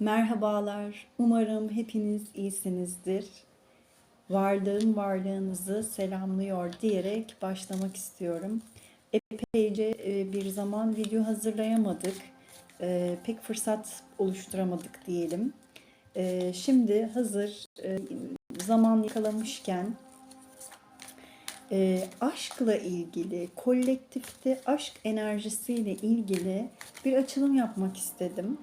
Merhabalar. Umarım hepiniz iyisinizdir. Varlığım varlığınızı selamlıyor diyerek başlamak istiyorum. Epeyce e, bir zaman video hazırlayamadık. E, Pek fırsat oluşturamadık diyelim. E, Şimdi hazır zaman yakalamışken aşkla ilgili, kolektifte aşk enerjisiyle ilgili bir açılım yapmak istedim.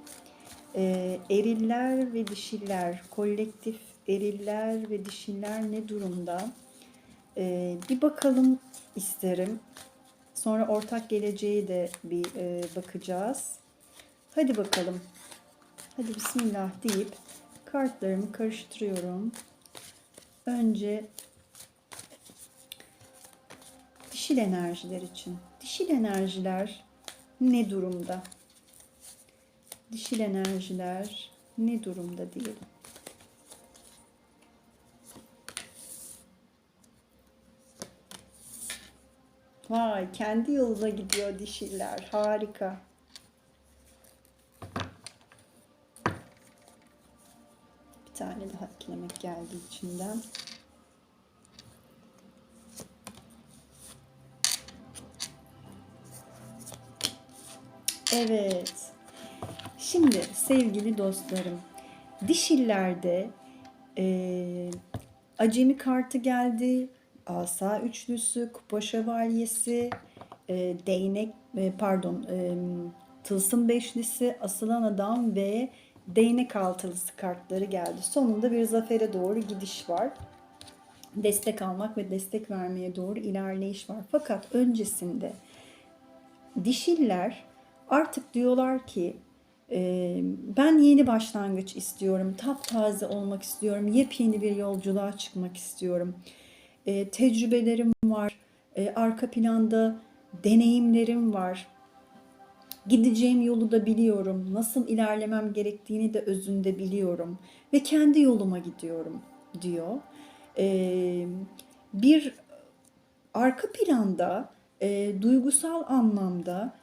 E, eriller ve dişiller, kolektif eriller ve dişiller ne durumda? E, bir bakalım isterim. Sonra ortak geleceği de bir e, bakacağız. Hadi bakalım. Hadi bismillah deyip kartlarımı karıştırıyorum. Önce dişil enerjiler için. Dişil enerjiler ne durumda? Dişil enerjiler ne durumda diyelim. Vay kendi yoluna gidiyor dişiller. Harika. Bir tane daha ikilemek geldi içinden. Evet. Şimdi sevgili dostlarım, dişillerde eee acemi kartı geldi, asa üçlüsü, kupa şövalyesi, eee, değnek, e, pardon, eee, tılsım beşlisi, asılan adam ve değnek altılısı kartları geldi. Sonunda bir zafere doğru gidiş var. Destek almak ve destek vermeye doğru ilerleyiş var. Fakat öncesinde dişiller artık diyorlar ki e, ben yeni başlangıç istiyorum, taptaze olmak istiyorum, yepyeni bir yolculuğa çıkmak istiyorum. Tecrübelerim var, arka planda deneyimlerim var. Gideceğim yolu da biliyorum, nasıl ilerlemem gerektiğini de özünde biliyorum ve kendi yoluma gidiyorum diyor. Bir arka planda duygusal anlamda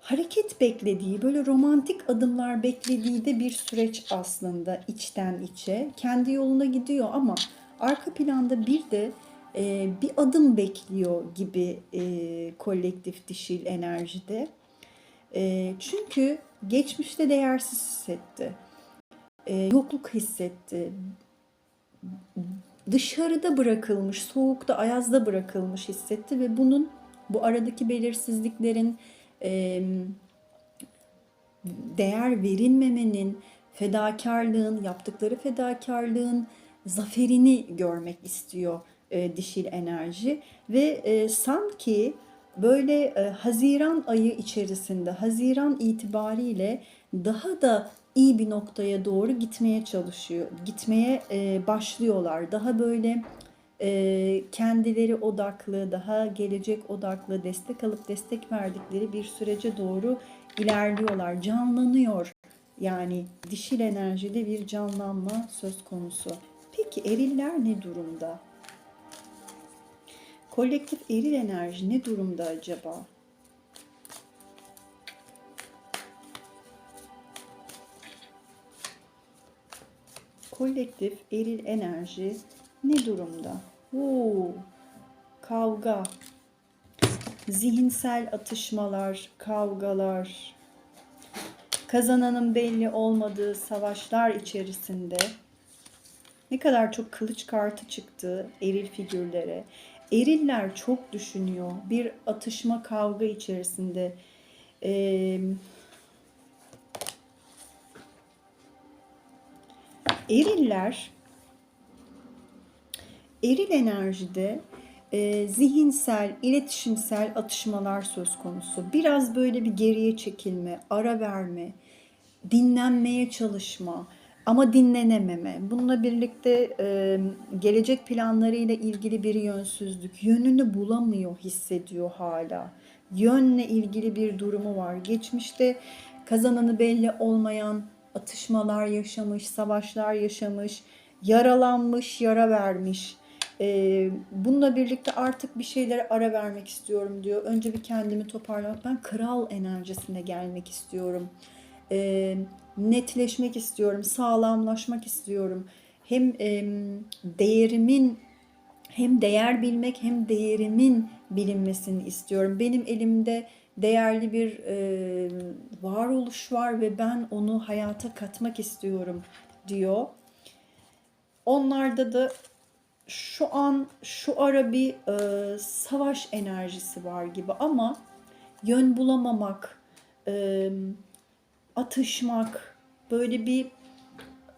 hareket beklediği, böyle romantik adımlar beklediği de bir süreç aslında içten içe. Kendi yoluna gidiyor ama arka planda bir de e, bir adım bekliyor gibi e, kolektif dişil enerjide. E, çünkü geçmişte değersiz hissetti. E, yokluk hissetti. Dışarıda bırakılmış, soğukta, ayazda bırakılmış hissetti ve bunun bu aradaki belirsizliklerin değer verilmemenin, fedakarlığın, yaptıkları fedakarlığın zaferini görmek istiyor dişil enerji ve sanki böyle Haziran ayı içerisinde, Haziran itibariyle daha da iyi bir noktaya doğru gitmeye çalışıyor, gitmeye başlıyorlar. Daha böyle kendileri odaklı, daha gelecek odaklı, destek alıp destek verdikleri bir sürece doğru ilerliyorlar, canlanıyor. Yani dişil enerjide bir canlanma söz konusu. Peki eriller ne durumda? Kolektif eril enerji ne durumda acaba? Kolektif eril enerji ne durumda? Oo, kavga, zihinsel atışmalar, kavgalar, kazananın belli olmadığı savaşlar içerisinde ne kadar çok kılıç kartı çıktı eril figürlere. Eriller çok düşünüyor. Bir atışma kavga içerisinde. Ee, eriller eril enerjide e, zihinsel, iletişimsel atışmalar söz konusu. Biraz böyle bir geriye çekilme, ara verme, dinlenmeye çalışma ama dinlenememe. Bununla birlikte e, gelecek planlarıyla ilgili bir yönsüzlük, yönünü bulamıyor hissediyor hala. Yönle ilgili bir durumu var. Geçmişte kazananı belli olmayan atışmalar yaşamış, savaşlar yaşamış, yaralanmış, yara vermiş. Ee, bununla birlikte artık bir şeylere ara vermek istiyorum diyor. Önce bir kendimi toparlamak. Ben kral enerjisine gelmek istiyorum. e, netleşmek istiyorum, sağlamlaşmak istiyorum. Hem e, değerimin hem değer bilmek hem değerimin bilinmesini istiyorum. Benim elimde değerli bir e, varoluş var ve ben onu hayata katmak istiyorum diyor. Onlarda da şu an şu ara bir e, savaş enerjisi var gibi ama yön bulamamak, e, atışmak, böyle bir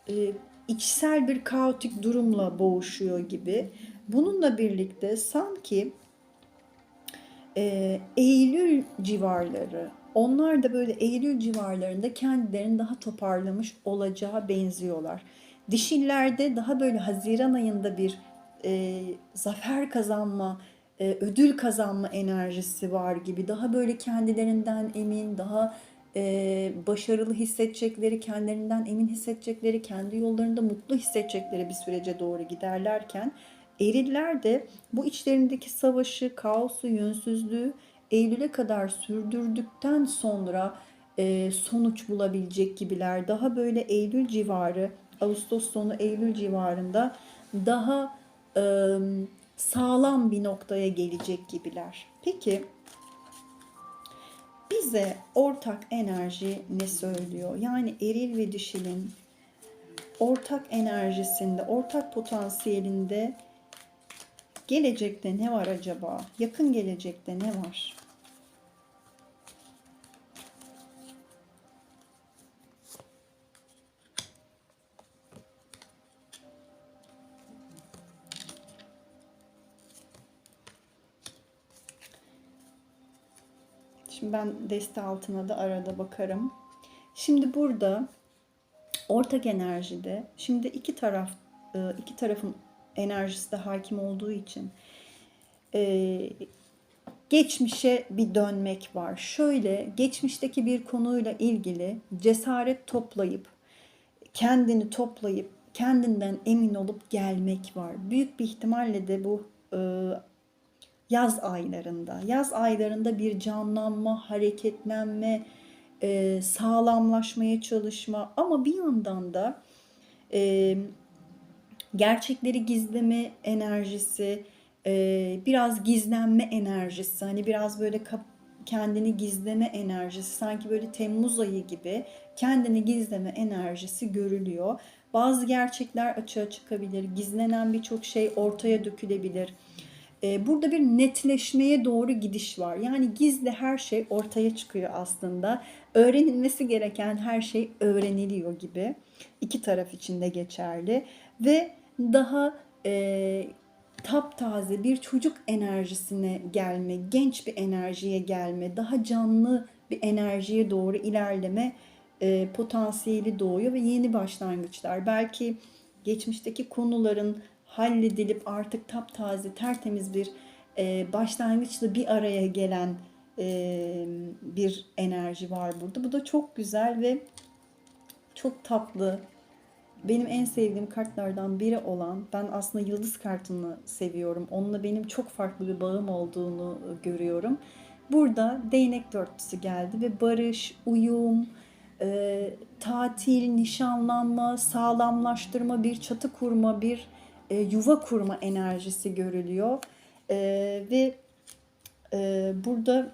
e, içsel bir kaotik durumla boğuşuyor gibi. Bununla birlikte sanki e, Eylül civarları, onlar da böyle Eylül civarlarında kendilerini daha toparlamış olacağı benziyorlar. Dişillerde daha böyle Haziran ayında bir e, zafer kazanma, e, ödül kazanma enerjisi var gibi. Daha böyle kendilerinden emin, daha e, başarılı hissedecekleri, kendilerinden emin hissedecekleri, kendi yollarında mutlu hissedecekleri bir sürece doğru giderlerken Eriller de bu içlerindeki savaşı, kaosu, yönsüzlüğü Eylül'e kadar sürdürdükten sonra e, sonuç bulabilecek gibiler. Daha böyle Eylül civarı, Ağustos sonu Eylül civarında daha e, sağlam bir noktaya gelecek gibiler. Peki bize ortak enerji ne söylüyor? Yani eril ve dişilin ortak enerjisinde, ortak potansiyelinde gelecekte ne var acaba? Yakın gelecekte ne var? Şimdi ben deste altına da arada bakarım. Şimdi burada ortak enerjide şimdi iki taraf e, iki tarafın enerjisi de hakim olduğu için e, geçmişe bir dönmek var. Şöyle geçmişteki bir konuyla ilgili cesaret toplayıp kendini toplayıp kendinden emin olup gelmek var. Büyük bir ihtimalle de bu e, yaz aylarında. Yaz aylarında bir canlanma, hareketlenme, e, sağlamlaşmaya çalışma ama bir yandan da e, gerçekleri gizleme enerjisi, e, biraz gizlenme enerjisi, hani biraz böyle kendini gizleme enerjisi, sanki böyle Temmuz ayı gibi kendini gizleme enerjisi görülüyor. Bazı gerçekler açığa çıkabilir, gizlenen birçok şey ortaya dökülebilir. E, burada bir netleşmeye doğru gidiş var. Yani gizli her şey ortaya çıkıyor aslında. Öğrenilmesi gereken her şey öğreniliyor gibi. İki taraf için de geçerli. Ve daha e, taptaze bir çocuk enerjisine gelme, genç bir enerjiye gelme, daha canlı bir enerjiye doğru ilerleme e, potansiyeli doğuyor ve yeni başlangıçlar. Belki geçmişteki konuların halledilip artık taptaze, tertemiz bir e, başlangıçla bir araya gelen e, bir enerji var burada. Bu da çok güzel ve çok tatlı, benim en sevdiğim kartlardan biri olan, ben aslında yıldız kartını seviyorum. Onunla benim çok farklı bir bağım olduğunu görüyorum. Burada değnek dörtlüsü geldi ve barış, uyum, e, tatil, nişanlanma, sağlamlaştırma, bir çatı kurma, bir e, yuva kurma enerjisi görülüyor. E, ve e, burada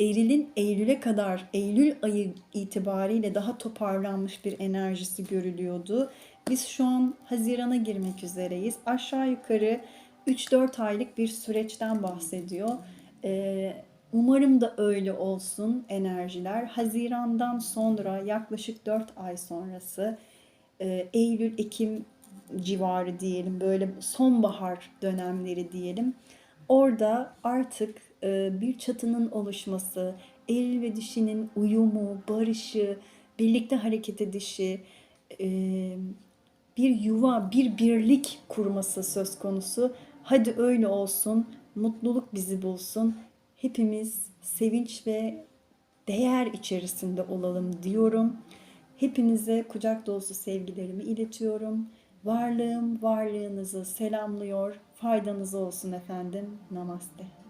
Eril'in Eylül'e kadar, Eylül ayı itibariyle daha toparlanmış bir enerjisi görülüyordu. Biz şu an Haziran'a girmek üzereyiz. Aşağı yukarı 3-4 aylık bir süreçten bahsediyor. Ee, umarım da öyle olsun enerjiler. Haziran'dan sonra yaklaşık 4 ay sonrası e, Eylül, Ekim civarı diyelim böyle sonbahar dönemleri diyelim. Orada artık e, bir çatının oluşması, eril ve dişinin uyumu, barışı, birlikte hareket edişi, e, bir yuva, bir birlik kurması söz konusu. Hadi öyle olsun, mutluluk bizi bulsun. Hepimiz sevinç ve değer içerisinde olalım diyorum. Hepinize kucak dolusu sevgilerimi iletiyorum. Varlığım varlığınızı selamlıyor. Faydanız olsun efendim. Namaste.